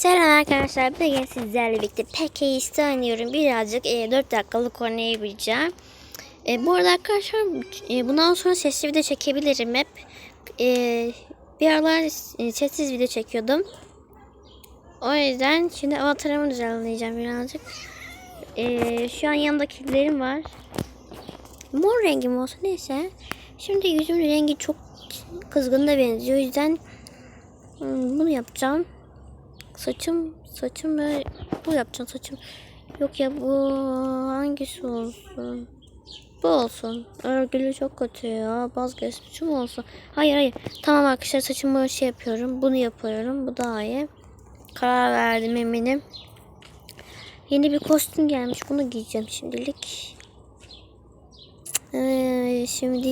Selam arkadaşlar. Bugün sizlerle birlikte PKX'de oynuyorum. Birazcık e, 4 dakikalık oynayabileceğim. E, bu arada arkadaşlar e, bundan sonra sesli video çekebilirim hep. E, bir aralar e, sessiz video çekiyordum. O yüzden şimdi avatarımı düzenleyeceğim birazcık. E, şu an yanımdakilerim var. Mor rengim olsa neyse. Şimdi yüzümün rengi çok kızgın da benziyor. O yüzden hmm, bunu yapacağım. Saçım, saçım ve bu yapacağım saçım. Yok ya bu hangisi olsun? Bu olsun. Örgülü çok kötü ya. Mu olsun? Hayır hayır. Tamam arkadaşlar saçımı şey yapıyorum. Bunu yapıyorum. Bu daha iyi. Karar verdim eminim. Yeni bir kostüm gelmiş. Bunu giyeceğim şimdilik. Ee, şimdi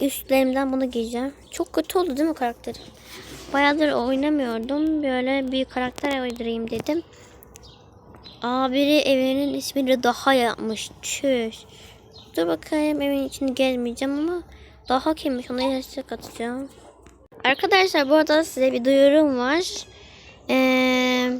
üstlerimden bunu giyeceğim. Çok kötü oldu değil mi karakterim? Bayağıdır oynamıyordum. Böyle bir karakter uydurayım dedim. Aa biri evinin ismini daha yapmış. Çüş. Dur bakayım evin içini gezmeyeceğim ama daha kimmiş ona ilaçla katacağım. Arkadaşlar bu arada size bir duyurum var. Eee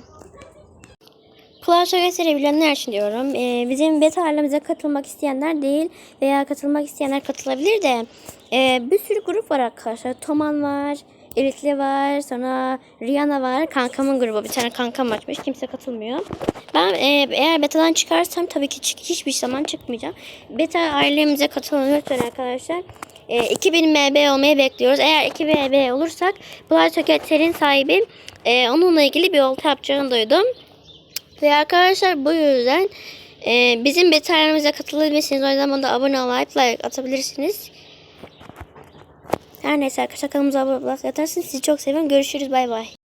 Clash Royale'i için diyorum. Ee, bizim beta ailemize katılmak isteyenler değil veya katılmak isteyenler katılabilir de ee, bir sürü grup var arkadaşlar. Toman var, Elitli var, sonra Rihanna var. Kankamın grubu bir tane kankam açmış. Kimse katılmıyor. Ben ee, eğer betadan çıkarsam tabii ki çık, hiçbir zaman çıkmayacağım. Beta ailemize katılın lütfen arkadaşlar. E, 2000 MB olmayı bekliyoruz. Eğer 2000 MB olursak Black Rocket'lerin sahibi e, onunla ilgili bir olta yapacağını duydum. Ve arkadaşlar bu yüzden e, bizim betalarımıza katılabilirsiniz. O zaman da abone olup like atabilirsiniz. Her neyse arkadaşlar kanalımıza abone like atarsınız. Sizi çok seviyorum. Görüşürüz. Bay bay.